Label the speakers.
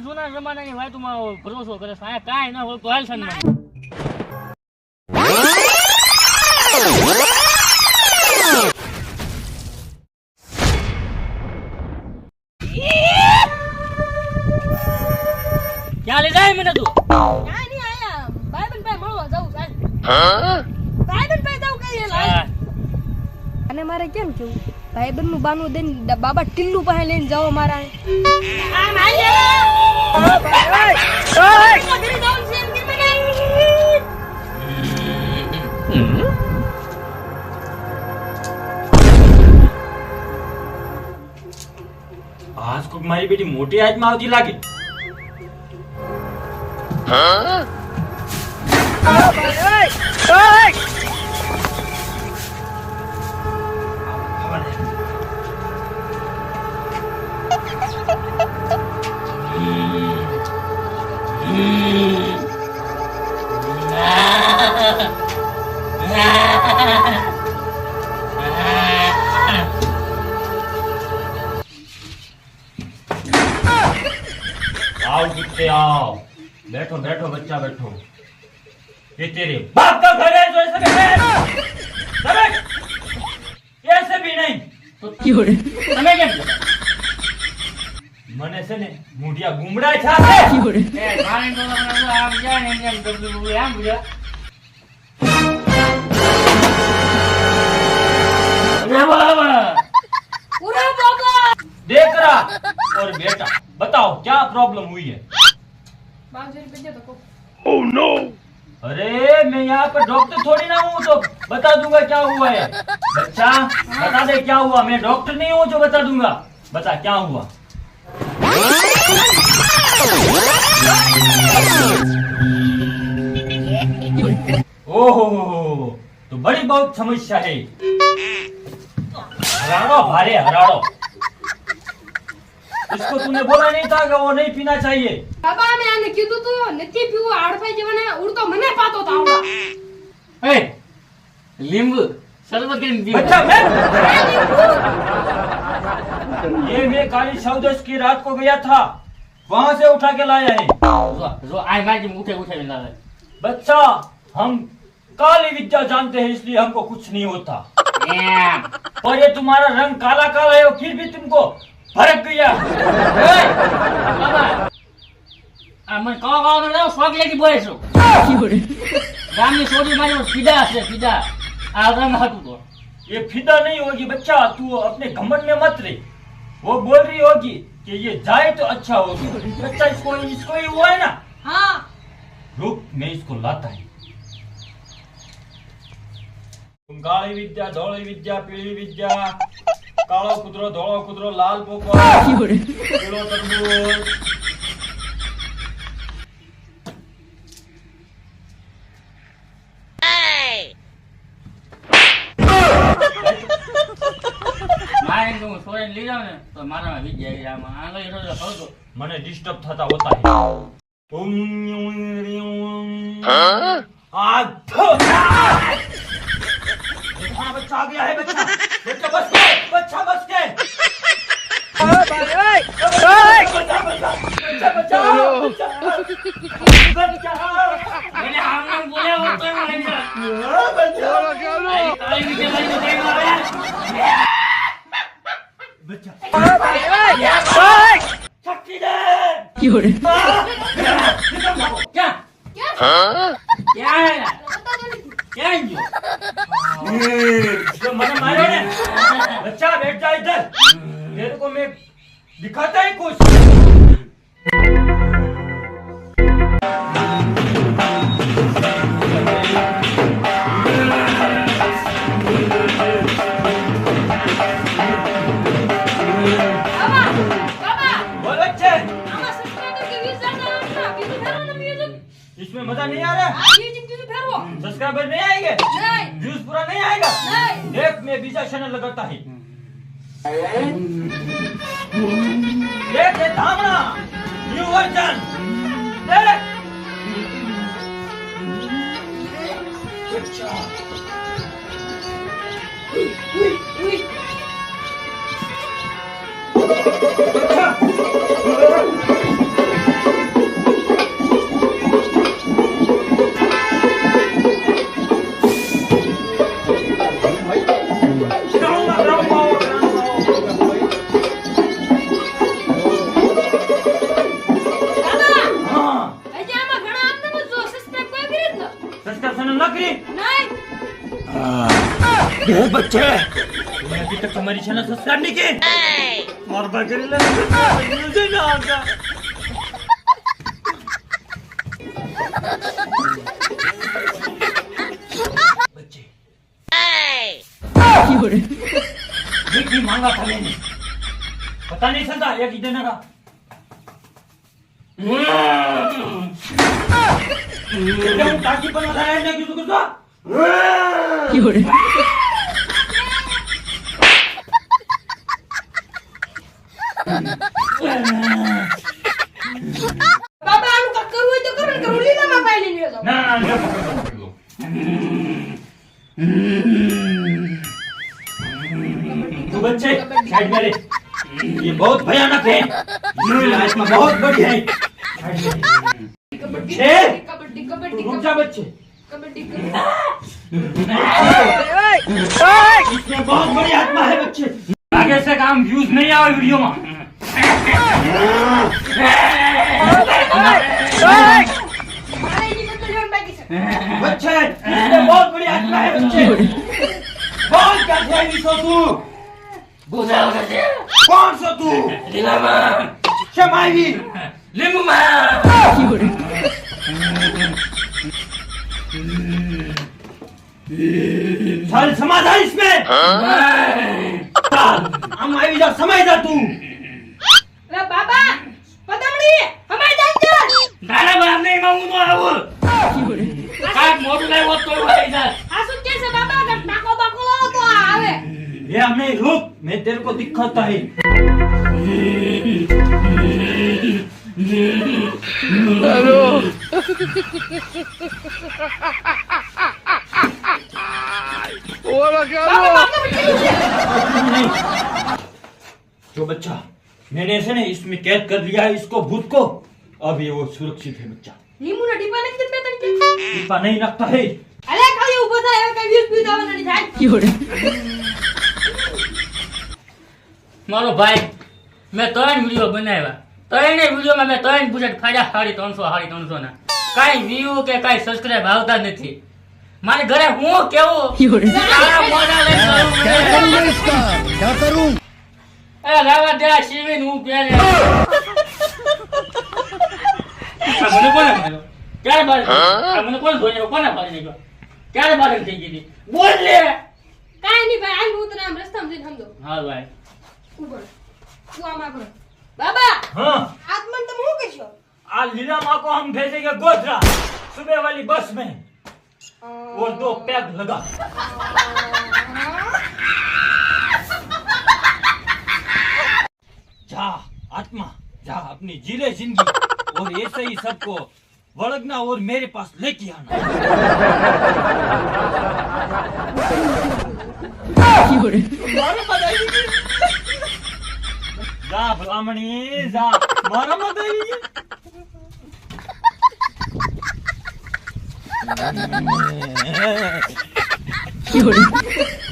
Speaker 1: જૂના જમાનાની વાતમાં ભરોસો કરે છે? અહીંયા કાંઈ ના હોય તો હાલ છે ક્યાં લઈ જાય મને તું?
Speaker 2: ક્યાંય નહીં આયા ભાઈબંધ ભાઈ મળવા જાઉં સાહેબ ભાઈબંધ ભાઈ જાઉં કઈ
Speaker 1: હા.
Speaker 2: અને મારે કેમ કેવું ભાઈબંધ નું બાનું દઈને ડ- બાબા ટિલ્લુ પાસે લઈને જાઓ મારા આમ
Speaker 3: આજ કોક મારી બેટી મોટી હાથમાં આવતી લાગે आओ बच्चे आओ। बैठो बैठो बच्चा बैठो। ये तेरे बाप का घर है जो ऐसे बैठे ऐसे भी नहीं।
Speaker 1: तो છે
Speaker 3: ને મૂઢિયા ગુમડા છે
Speaker 1: એ, મારે તો તમને આમ ગયા ને એમ એમ ડબલું ડબલું આમ ગયા. અરે બાબા.
Speaker 2: પૂરા બાબા
Speaker 3: देख रहा और बेटा बताओ क्या प्रॉब्लम हुई है
Speaker 2: પાંચસો રૂપિયા દે તો કહું.
Speaker 3: अरे मैं यहाँ पर डॉक्टर थोड़ी ना हूँ तो बता दूंगा क्या हुआ है बच्चा बता दे क्या हुआ मैं डॉक्टर नहीं हूँ जो बता दूंगा बता क्या हुआ ओहो तो बड़ी बहुत समस्या है हराड़ो भारे हराड़ो इसको तूने बोला नहीं था कि वो नहीं पीना चाहिए
Speaker 2: બાબા મેં આને કીધું તું નથી પીવું હાડફાઈ જવાના ઉડતો મને પાતો તાવડા
Speaker 1: એ, લીંબુ શરબત કરીને પીવો.
Speaker 3: बच्चा मैं ये मैं काली चौदस की रात को गया था वहां से उठा के लाया है
Speaker 1: જો, જો, આ મારી જેમ ઉઠે ઉઠે લાવે.
Speaker 3: बच्चा हम काली विद्या जानते हैं इसलिए हमको कुछ नहीं होता
Speaker 1: એમ.
Speaker 3: और ये तुम्हारा रंग काला काला है और फिर भी तुमको फर्क गया
Speaker 1: એ, બાબા. આ મને કહો કહો તો જાઓ, શોખ લેતી બોલે છું. ગામની છોડી મારી ઉપર ફિદા છે ફિદા આ રંગ હતું તો
Speaker 3: ये फिदा नहीं होगी बच्चा तू अपने घमंड में मत रहे वो बोल रही होगी कि ये जाए तो अच्छा होगी बच्चा इसको इसको ही हुआ है ना
Speaker 2: હા
Speaker 3: रुक मैं इसको लाता है કાળી વિદ્યા ધોળી વિદ્યા પીળી વિદ્યા કાળો કૂતરો ધોળો કૂતરો લાલ પોપટ પીળો તરબૂચ
Speaker 1: એમ કે હું છોડીને લઈ જાઉં ને તો મારામાં વીજ જાય આમાં આંગળી એટલો બધો ખરો તો.
Speaker 3: મને ડિસ્ટર્બ થતા હોતા है ઓમ यूं यूं आ धो देखा बच्चा आ गया है बच्चा बच्चा बच गए बच्चा बच गए बच्चा बच्चा बच्चा बच्चा
Speaker 1: એને આમ આમ બોલ્યા હોત તોય મને એમ થાય.
Speaker 3: बच्चा 有人。મને
Speaker 2: માર્યો ને
Speaker 3: બચ્ચા બેઠા
Speaker 2: ઇધર મેરે કો મેં દિખાતા હી કુછ
Speaker 3: में मज़ा नहीं आ रहा? सब्सक्राइबर हम्म, नहीं आएँगे? व्यूज़ पूरा नहीं आएगा? एक में बीजा चैनल लगाता है। देख देख
Speaker 2: बकरी नहीं।
Speaker 3: बच्चे अभी तक हमारी छाना सब्सक्राइब नहीं की और बकरी ले मुझे ना मांगा था मैंने। पता नहीं चलता एक देने का एकदम ताकि बना रहा है ना किसी को तो
Speaker 2: બાબા આનું કાંઈક કરવું હોય તો કરો ને કરું લીલામાં પાઈ લઈને જાઓ
Speaker 3: ना ना ना पकड़ लो तू बच्चे साइड में रह। ये बहुत भयानक है ये लाइफ में बहुत बड़ी है जा बच्चे। कबड्डी बहुत बड़ी आत्मा है बच्चे। आगे से काम व्यूज़ नहीं आए वीडियो में। बच्चे बहुत बड़ी आत्मा है बच्चे। बहुत गंदी सो तू? कौन सो तू?
Speaker 1: लीलामा
Speaker 3: शमाई
Speaker 1: लिम्बू मा
Speaker 3: चल समाधान इसमें चल हम आई जा समय जा तू
Speaker 2: લે બાબા પદમડી અમાય જાન
Speaker 1: તારા બાપ ને એમાં હું ન આવું કાંઈક મોટું લાવ્યું હોત તો આવી જાય
Speaker 2: આ શું કે છે બાબા કે નાકો બાકો લો તો આ આવે
Speaker 3: ये हमने रुक मैं तेरे को दिखाता है
Speaker 2: બાબા બાબા કેટલું છે
Speaker 3: जो बच्चा मैंने ऐसे नहीं इसमें कैद कर लिया है इसको भूत को अब ये वो सुरक्षित है बच्चा
Speaker 2: લીંબુના ટીપા નાખી દે બે ત્રણ કે
Speaker 3: टीपा नहीं लगता है
Speaker 2: અલે ખાલી ઊભો થાય હવે કઈ વ્યૂઝ વ્યૂઝ આવવાના નહીં થાય
Speaker 1: મારો ભાઈ મેં ત્રણ વિડીયો બનાવ્યા ત્રણે વિડીયોમાં મેં ત્રણ બુલેટ ફાડ્યા સાડી ત્રણસો સાડી ત્રણસો ના કાઈ વ્યૂ કે કાઈ સબસ્ક્રાઇબ આવતા નથી. મારે ઘરે હું કેવું? શિવિન હું પહેરે. ક્યારે બાર મને કોણ ધોઈ કોને મારી ગયો ક્યારે બાર થઈ ગઈ બોલ લે
Speaker 2: નહીં ભાઈ આમ હું આમ રસ્તામાં જઈને સમજો
Speaker 1: ભાઈ.
Speaker 2: બાબા!
Speaker 3: હા.
Speaker 2: આત્મન તમે શું કરશો
Speaker 3: आज लीला माँ को हम भेजेंगे गोधरा। सुबह वाली बस में। और दो पैग लगा। जा आत्मा जा अपनी जीले ज़िंदगी। और ऐसे ही सबको वड़गना और मेरे पास लेके आना। जा ब्राह्मणी जा। मारा मत आई
Speaker 4: क्या